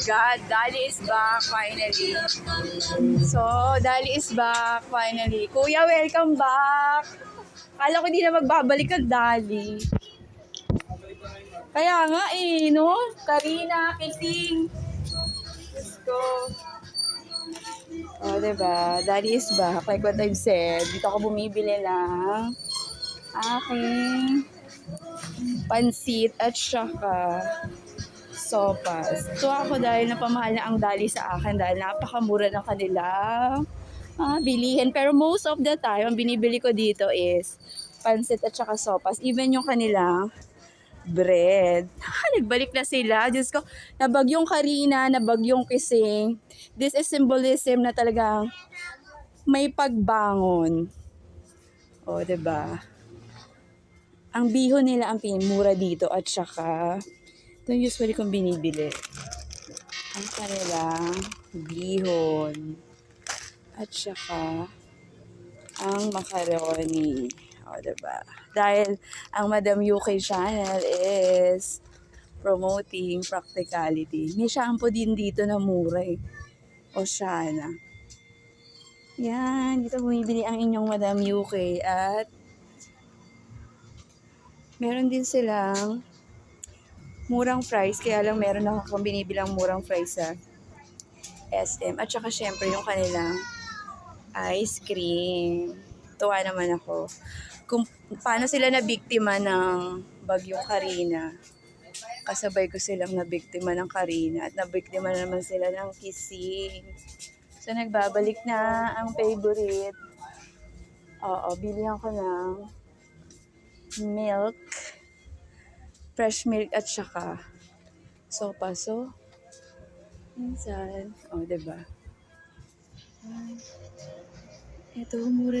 God, Dali is back finally. So, Dali is back finally. Kuya, welcome back. Kala ko di na magbabalik ang Dali. Kaya nga eh, no? Karina, Kising. Let's go. Oh, diba? Daddy is back. Like what I've said, dito ako bumibili ng aking pansit at saka sopas. So ako dahil napamahal na ang dali sa akin dahil napakamura ng kanilang ah, bilihin. Pero most of the time, ang binibili ko dito is pansit at saka sopas. Even yung kanilang bread. Nagbalik na sila. Diyos ko, nabagyong Karina, nabagyong Kising. This is symbolism na talagang may pagbangon. O, 'di ba? Ang bihon nila ang pinimura dito at saka ito yung usually kong binibili. Ang kanilang bihon at saka ang macaroni. O, diba? Dahil ang Madam UK channel is promoting practicality. May shampoo din dito na mura eh. O Shana. Yan, dito bumibili ang inyong Madam UK at meron din silang murang fries, kaya lang meron ako kung binibilang murang fries sa SM. At saka syempre yung kanilang ice cream. Tuwa naman ako. Kung paano sila na biktima ng bagyong Karina. Kasabay ko silang nabiktima ng Karina at nabiktima na naman sila ng kissing. So nagbabalik na ang favorite. Oo, bilihan ko ng milk, fresh milk at saka sopa. So, minsan, oh, diba? Ito, mura